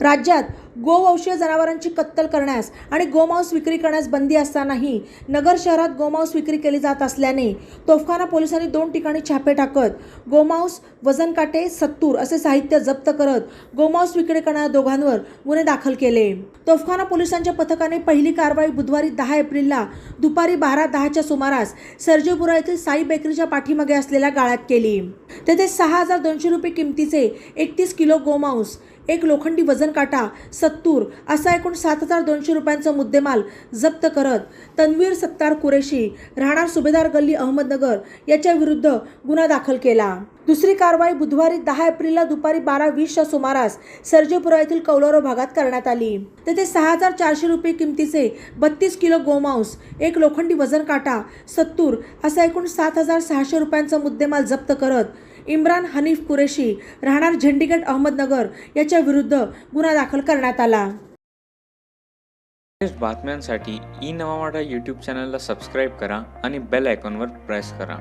राज्यात गोवंशीय जनावरांची कत्तल करण्यास आणि गोमांस विक्री करण्यास बंदी असतानाही नगर शहरात गोमांस विक्री केली जात असल्याने तोफखाना पोलिसांनी दोन ठिकाणी छापे टाकत गोमांस वजन काटे सत्तूर असे साहित्य जप्त करत गोमांस विक्री करणाऱ्या दोघांवर गुन्हे दाखल केले. तोफखाना पोलिसांच्या पथकाने पहिली कारवाई बुधवारी दहा एप्रिलला दुपारी बारा दहाच्या सुमारास सर्जेपुरा येथील साई बेकरीच्या पाठीमागे असलेल्या गाळ्यात केली. तेथे सहा हजार दोनशे रुपये किमतीचे एकतीस किलो गोमांस एक लोखंडी वजन काटा सत्तूर असा एकूण सात हजार दोनशे रुपयांचा मुद्देमाल जप्त करत तन्वीर सत्तार कुरेशी राहणार सुभेदार गल्ली अहमदनगर याच्या विरुद्ध गुन्हा दाखल केला. दुसरी कारवाई बुधवारी दहा एप्रिलला दुपारी बारा वीसच्या सुमारास सर्जेपुरा येथील कौलारो भागात करण्यात आली. तेथे सहा हजार चारशे रुपये किमतीचे बत्तीस किलो गोमांस एक लोखंडी वजन काटा सत्तूर असा एकूण सात हजार सहाशे रुपयांचा मुद्देमाल जप्त करत इम्रान हनीफ कुरेशी राहणार झेंडीगेट अहमदनगर याच्या विरुद्ध गुन्हा दाखल करण्यात आला. बातम्यांसाठी ई नवा यूट्यूब चॅनलला सबस्क्राईब करा आणि बेल आयकॉनवर प्रेस करा.